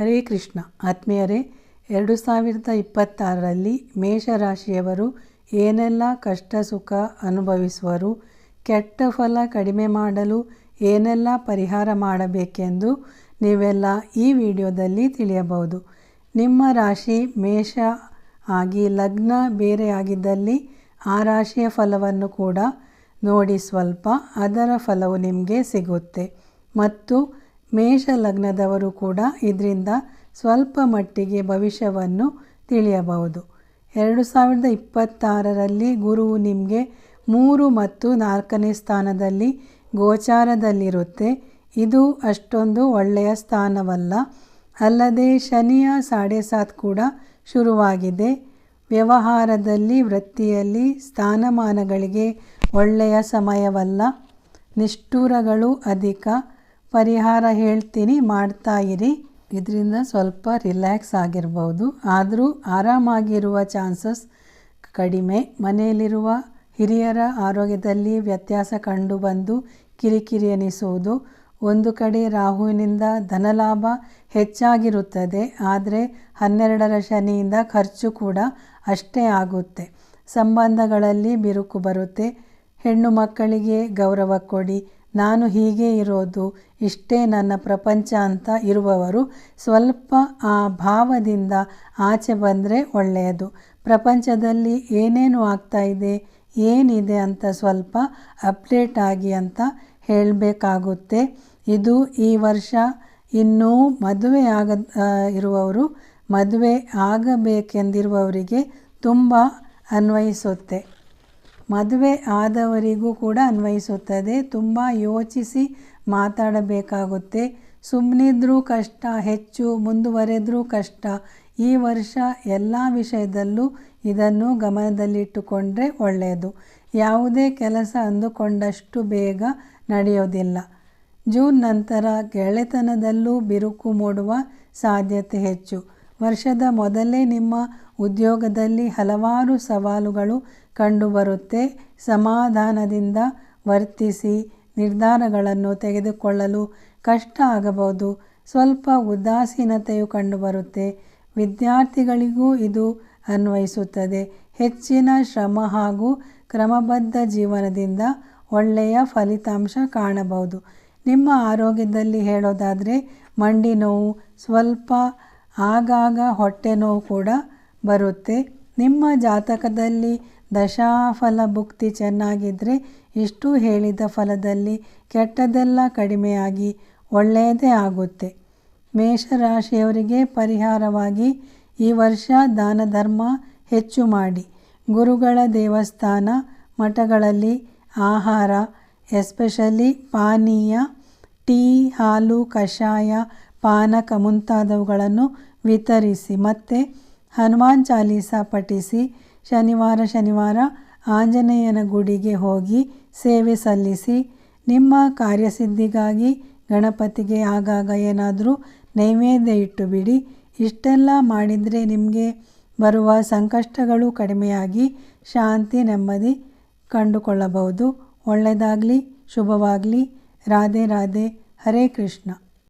ಹರೇ ಕೃಷ್ಣ. ಆತ್ಮೀಯರೇ, ಎರಡು ಸಾವಿರದ ಇಪ್ಪತ್ತಾರರಲ್ಲಿ ಮೇಷರಾಶಿಯವರು ಏನೆಲ್ಲ ಕಷ್ಟ ಸುಖ ಅನುಭವಿಸುವರು, ಕೆಟ್ಟ ಫಲ ಕಡಿಮೆ ಮಾಡಲು ಏನೆಲ್ಲ ಪರಿಹಾರ ಮಾಡಬೇಕೆಂದು ನೀವೆಲ್ಲ ಈ ವಿಡಿಯೋದಲ್ಲಿ ತಿಳಿಯಬಹುದು. ನಿಮ್ಮ ರಾಶಿ ಮೇಷ ಆಗಿ ಲಗ್ನ ಬೇರೆ ಆಗಿದ್ದಲ್ಲಿ ಆ ರಾಶಿಯ ಫಲವನ್ನು ಕೂಡ ನೋಡಿ ಸ್ವಲ್ಪ ಅದರ ಫಲವು ನಿಮಗೆ ಸಿಗುತ್ತೆ. ಮತ್ತು ಮೇಷ ಲಗ್ನದವರು ಕೂಡ ಇದರಿಂದ ಸ್ವಲ್ಪ ಮಟ್ಟಿಗೆ ಭವಿಷ್ಯವನ್ನು ತಿಳಿಯಬಹುದು. ಎರಡು ಸಾವಿರದ ಇಪ್ಪತ್ತಾರರಲ್ಲಿ ಗುರುವು ನಿಮಗೆ ಮೂರು ಮತ್ತು ನಾಲ್ಕನೇ ಸ್ಥಾನದಲ್ಲಿ ಗೋಚಾರದಲ್ಲಿರುತ್ತೆ. ಇದು ಅಷ್ಟೊಂದು ಒಳ್ಳೆಯ ಸ್ಥಾನವಲ್ಲ. ಅಲ್ಲದೆ ಶನಿಯ ಸಾಡೆ ಸಾತ್ ಕೂಡ ಶುರುವಾಗಿದೆ. ವ್ಯವಹಾರದಲ್ಲಿ, ವೃತ್ತಿಯಲ್ಲಿ ಸ್ಥಾನಮಾನಗಳಿಗೆ ಒಳ್ಳೆಯ ಸಮಯವಲ್ಲ. ನಿಷ್ಠೂರಗಳು ಅಧಿಕ. ಪರಿಹಾರ ಹೇಳ್ತೀನಿ, ಮಾಡ್ತಾ ಇರಿ. ಇದರಿಂದ ಸ್ವಲ್ಪ ರಿಲ್ಯಾಕ್ಸ್ ಆಗಿರ್ಬೋದು. ಆದರೂ ಆರಾಮಾಗಿರುವ ಚಾನ್ಸಸ್ ಕಡಿಮೆ. ಮನೆಯಲ್ಲಿರುವ ಹಿರಿಯರ ಆರೋಗ್ಯದಲ್ಲಿ ವ್ಯತ್ಯಾಸ ಕಂಡುಬಂದು ಕಿರಿಕಿರಿ ಎನಿಸುವುದು. ಒಂದು ಕಡೆ ರಾಹುವಿನಿಂದ ಧನಲಾಭ ಹೆಚ್ಚಾಗಿರುತ್ತದೆ. ಆದರೆ ಹನ್ನೆರಡರ ಶನಿಯಿಂದ ಖರ್ಚು ಕೂಡ ಅಷ್ಟೇ ಆಗುತ್ತೆ. ಸಂಬಂಧಗಳಲ್ಲಿ ಬಿರುಕು ಬರುತ್ತೆ. ಹೆಣ್ಣು ಮಕ್ಕಳಿಗೆ ಗೌರವ ಕೊಡಿ. ನಾನು ಹೀಗೆ ಇರೋದು, ಇಷ್ಟೇ ನನ್ನ ಪ್ರಪಂಚ ಅಂತ ಇರುವವರು ಸ್ವಲ್ಪ ಆ ಭಾವದಿಂದ ಆಚೆ ಬಂದರೆ ಒಳ್ಳೆಯದು. ಪ್ರಪಂಚದಲ್ಲಿ ಏನೇನು ಆಗ್ತಾ ಇದೆ, ಏನಿದೆ ಅಂತ ಸ್ವಲ್ಪ ಅಪ್ಡೇಟ್ ಆಗಿ ಅಂತ ಹೇಳಬೇಕಾಗುತ್ತೆ. ಇದು ಈ ವರ್ಷ ಇನ್ನೂ ಮದುವೆ ಆಗ ಇರುವವರು, ಮದುವೆ ಆಗಬೇಕೆಂದಿರುವವರಿಗೆ ತುಂಬ ಅನ್ವಯಿಸುತ್ತೆ. ಮದುವೆ ಆದವರಿಗೂ ಕೂಡ ಅನ್ವಯಿಸುತ್ತದೆ. ತುಂಬ ಯೋಚಿಸಿ ಮಾತಾಡಬೇಕಾಗುತ್ತೆ. ಸುಮ್ಮನಿದ್ರೂ ಕಷ್ಟ, ಹೆಚ್ಚು, ಮುಂದುವರೆದರೂ ಕಷ್ಟ. ಈ ವರ್ಷ ಎಲ್ಲ ವಿಷಯದಲ್ಲೂ ಇದನ್ನು ಗಮನದಲ್ಲಿಟ್ಟುಕೊಂಡ್ರೆ ಒಳ್ಳೆಯದು. ಯಾವುದೇ ಕೆಲಸ ಅಂದುಕೊಂಡಷ್ಟು ಬೇಗ ನಡೆಯೋದಿಲ್ಲ. ಜೂನ್ ನಂತರ ಗೆಳೆತನದಲ್ಲೂ ಬಿರುಕು ಮೂಡುವ ಸಾಧ್ಯತೆ ಹೆಚ್ಚು. ವರ್ಷದ ಮೊದಲೇ ನಿಮ್ಮ ಉದ್ಯೋಗದಲ್ಲಿ ಹಲವಾರು ಸವಾಲುಗಳು ಕಂಡುಬರುತ್ತೆ. ಸಮಾಧಾನದಿಂದ ವರ್ತಿಸಿ ನಿರ್ಧಾರಗಳನ್ನು ತೆಗೆದುಕೊಳ್ಳಲು ಕಷ್ಟ ಆಗಬಹುದು. ಸ್ವಲ್ಪ ಉದಾಸೀನತೆಯು ಕಂಡುಬರುತ್ತೆ. ವಿದ್ಯಾರ್ಥಿಗಳಿಗೂ ಇದು ಅನ್ವಯಿಸುತ್ತದೆ. ಹೆಚ್ಚಿನ ಶ್ರಮ ಹಾಗೂ ಕ್ರಮಬದ್ಧ ಜೀವನದಿಂದ ಒಳ್ಳೆಯ ಫಲಿತಾಂಶ ಕಾಣಬಹುದು. ನಿಮ್ಮ ಆರೋಗ್ಯದಲ್ಲಿ ಹೇಳೋದಾದರೆ, ಮಂಡಿ ನೋವು, ಸ್ವಲ್ಪ ಆಗಾಗ ಹೊಟ್ಟೆ ನೋವು ಕೂಡ ಬರುತ್ತೆ. ನಿಮ್ಮ ಜಾತಕದಲ್ಲಿ ದಶಾಫಲ ಭುಕ್ತಿ ಚೆನ್ನಾಗಿದ್ದರೆ ಇಷ್ಟು ಹೇಳಿದ ಫಲದಲ್ಲಿ ಕೆಟ್ಟದೆಲ್ಲ ಕಡಿಮೆಯಾಗಿ ಒಳ್ಳೆಯದೇ ಆಗುತ್ತೆ. ಮೇಷರಾಶಿಯವರಿಗೆ ಪರಿಹಾರವಾಗಿ ಈ ವರ್ಷ ದಾನ ಧರ್ಮ ಹೆಚ್ಚು ಮಾಡಿ. ಗುರುಗಳ ದೇವಸ್ಥಾನ, ಮಠಗಳಲ್ಲಿ ಆಹಾರ, ಎಸ್ಪೆಷಲಿ ಪಾನೀಯ, ಟೀ, ಹಾಲು, ಕಷಾಯ ಪಾನಕ ಮುಂತಾದವುಗಳನ್ನು ವಿತರಿಸಿ, ಮತ್ತೆ ಹನುಮಾನ್ ಚಾಲೀಸ ಪಠಿಸಿ, ಶನಿವಾರ ಶನಿವಾರ ಆಂಜನೇಯನ ಗುಡಿಗೆ ಹೋಗಿ ಸೇವೆ ಸಲ್ಲಿಸಿ, ನಿಮ್ಮ ಕಾರ್ಯಸಿದ್ಧಿಗಾಗಿ ಗಣಪತಿಗೆ ಆಗಾಗ ಏನಾದರೂ ನೈವೇದ್ಯ ಇಟ್ಟು ಬಿಡಿ ಇಷ್ಟೆಲ್ಲ ಮಾಡಿದರೆ ನಿಮಗೆ ಬರುವ ಸಂಕಷ್ಟಗಳು ಕಡಿಮೆಯಾಗಿ ಶಾಂತಿ, ನೆಮ್ಮದಿ ಕಂಡುಕೊಳ್ಳಬಹುದು. ಒಳ್ಳೆಯದಾಗಲಿ ಶುಭವಾಗಲಿ. ರಾಧೆ ರಾಧೆ. ಹರೇ ಕೃಷ್ಣ.